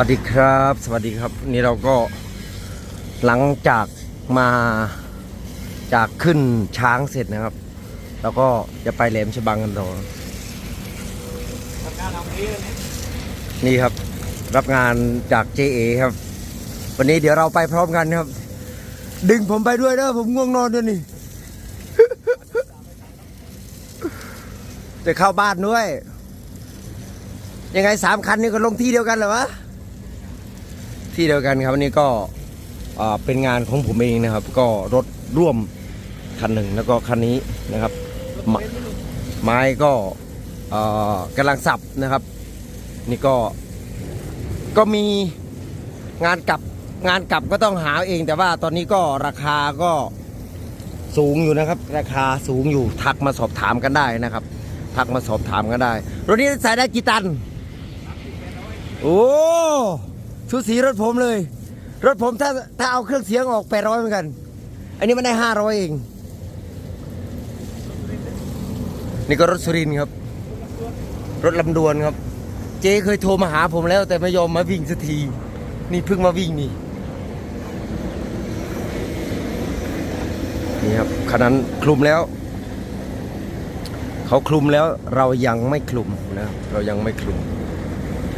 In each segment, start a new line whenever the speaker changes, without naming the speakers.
วัสดีครับ สวัสดีครับ นี่เราก็หลังจากมาจากขึ้นช้างเสร็จนะครับแล้วก็จะไปแหลมฉบังกันต่อนี่ครับ รับงานจาก JA ครับ วันนี้เดี๋ยวเราไปพร้อมกันครับ ดึงผมไปด้วยนะผมง่วงนอนด้วยนี่จะเข้าบ้านด้วย ยังไงสามคันนี้ก็ลงที่เดียวกันเหรอวะ ที่เดียวกันครับวันนี้ก็อ่าเป็นงานของผมเองนะครับ ก็รถร่วมคันหนึ่งแล้วก็คันนี้นะครับ ไมไม้ก็อ่ากำลังสับนะครับ นี่ก็ก็มีงานกลับงานกลับก็ต้องหาเอง แต่ว่าตอนนี้ก็ราคาก็สูงอยู่นะครับ ราคาสูงอยู่ทักมาสอบถามกันได้นะครับ ทักมาสอบถามกันได้รถนี้ใส่ได้กี่ตันโอ้ ชุดสีรถผมเลย รถผมถ้าถ้าเอาเครื่องเสียงออกแปดร้อยเหมือนกัน อันนี้มันได้ห้าร้อยเอง นี่ก็รถสุรินครับ รถลำดวนครับ เจ๊เคยโทรมาหาผมแล้ว แต่ไม่ยอมมาวิ่งสักที นี่เพิ่งมาวิ่งนี่นี่ครับคันนั้นคลุมแล้ว เขาคลุมแล้วเรายังไม่คลุมนะเรายังไม่คลุม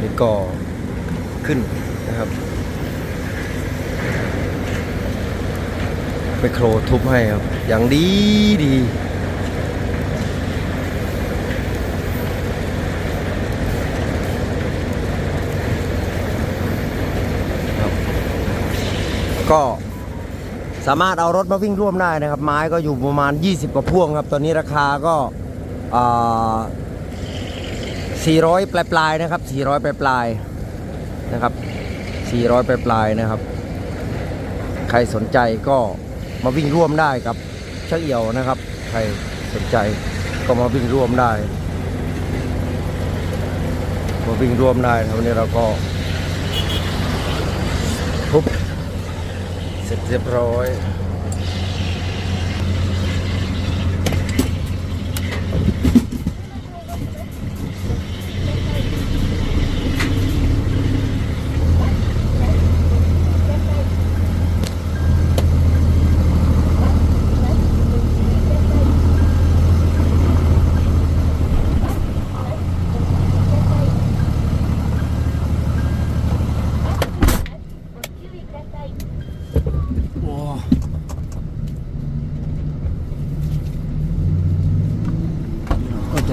นี่ก็ ขึ้นนะครับ ไปโครทุบให้ครับ อย่างดีดีครับก็สามารถเอารถมาวิ่งร่วมได้นะครับ ไม้ก็อยู่ประมาณ 20 กว่าพ่วงครับ ตอนนี้ราคาก็อ่า400ปลายปลายๆนะครับ 400 ปลายปลายๆ นะครับ400ปลายปลายๆนะครับ ใครสนใจก็มาวิ่งร่วมได้กับช่างเอี่ยวนะครับ ใครสนใจก็มาวิ่งร่วมได้มาวิ่งร่วมได้ครับวันนี้เราก็ทุบเสร็จเรียบร้อย โอ้ก็จะ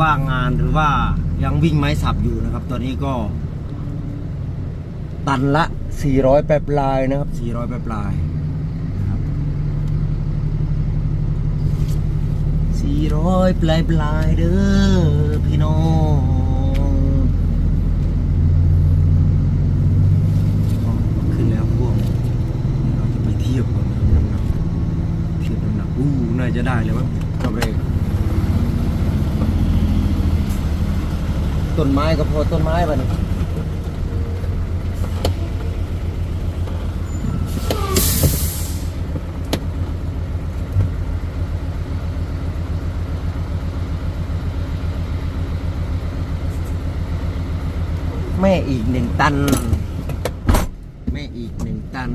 ว่างงานหรือว่ายังวิ่งไม้สับอยู่นะครับ ตอนนี้ก็ ตันละ 400ปลายปลายๆนะครับ400ปลายปลายๆนะครับ400ปลายปลายๆเด้อพี่น้องขึ้นแล้วพวกเราจะไปเทียบกันน้ำหนักเทียบน้ำหนักอู้น่าจะได้เลยมั้งกับเรก ต้นไม้ก็พอต้นไม้ป่ะนี่แม่อีกหนึ่งตัน แม่อีกหนึ่งตัน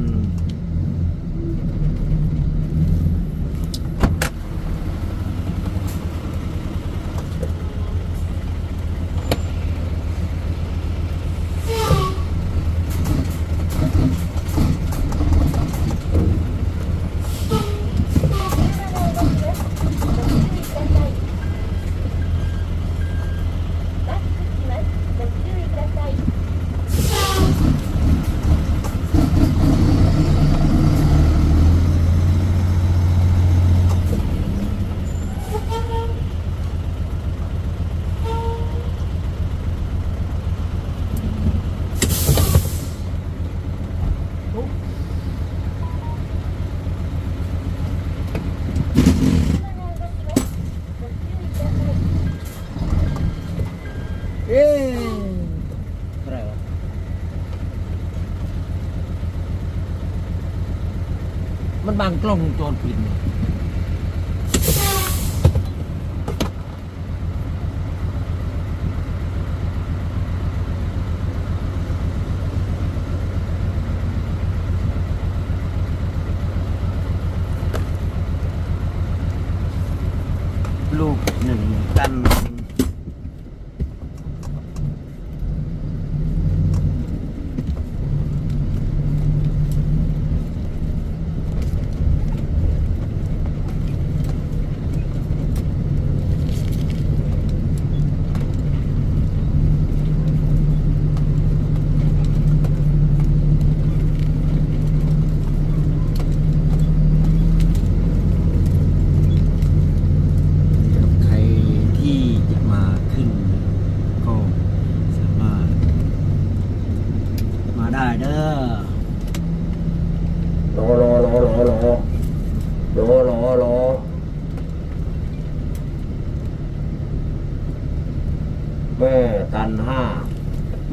มันบางกล้องวงจรปิดนี่ย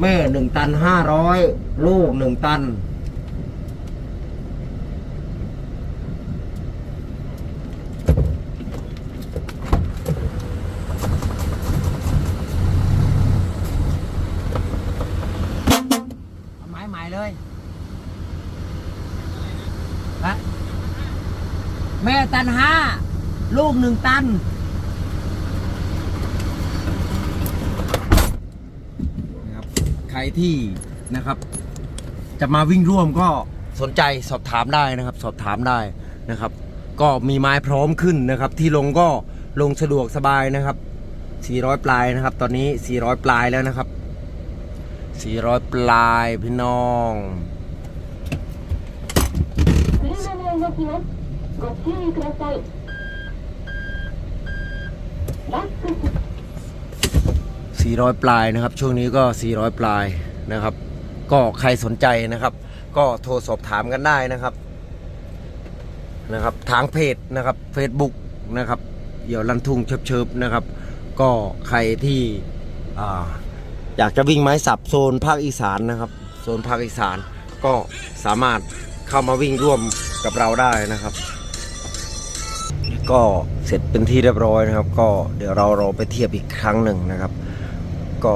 ม่หนึ่งตันห้าร้อยลูกหนึ่งตัน เอาไม้ใหม่เลยฮะแม่ตันห้าลูกหนึ่งตัน นะครับ ใค รที่นะครับ จะมาวิ่งร่วมก็สนใจสอบถามได้นะครับ สอบถามได้นะครับ ก็มีไม้พร้อมขึ้นนะครับ ที่ลงก็ลงสะดวกสบายนะครับ 400 ปลายนะครับ ตอนนี้ 400 ปลายแล้วนะครับ 400 ปลายพี่น้อง
車が動きます。ご注意ください。
400 ปลายนะครับ ช่วงนี้ก็ 400 ปลายนะครับ ก็ใครสนใจนะครับ ก็โทรสอบถามกันได้นะครับนะครับ ทางเพจนะครับ Facebook นะครับเดี๋ยวลันทุ่งเชิบๆนะครับ ก็ใครที่อยากจะวิ่งไม้สับโซนภาคอีสานนะครับโซนภาคอีสานก็สามารถเข้ามาวิ่งร่วมกับเราได้นะครับ ก็เสร็จเป็นที่เรียบร้อยนะครับ ก็เดี๋ยวเรารอไปเทียบอีกครั้งหนึ่งนะครับ ก็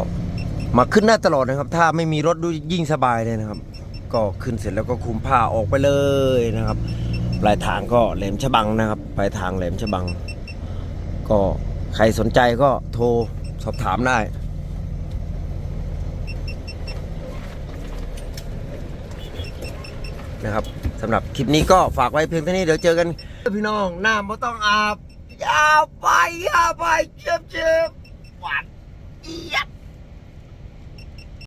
มาขึ้นได้ตลอดนะครับ ถ้าไม่มีรถดูยิ่งสบายเลยนะครับ ก็ขึ้นเสร็จแล้วก็คุมผ้าออกไปเลยนะครับ ปลายทางก็แหลมฉบังนะครับ ปลายทางแหลมฉบัง ก็ใครสนใจก็โทรสอบถามได้นะครับสำหรับคลิปนี้ก็ฝากไว้เพียงเท่านี้เดี๋ยวเจอกัน พี่น้องน้ำไม่ต้องอาบยาวไปยาวไปเจ็บเจ็บหวานเอียด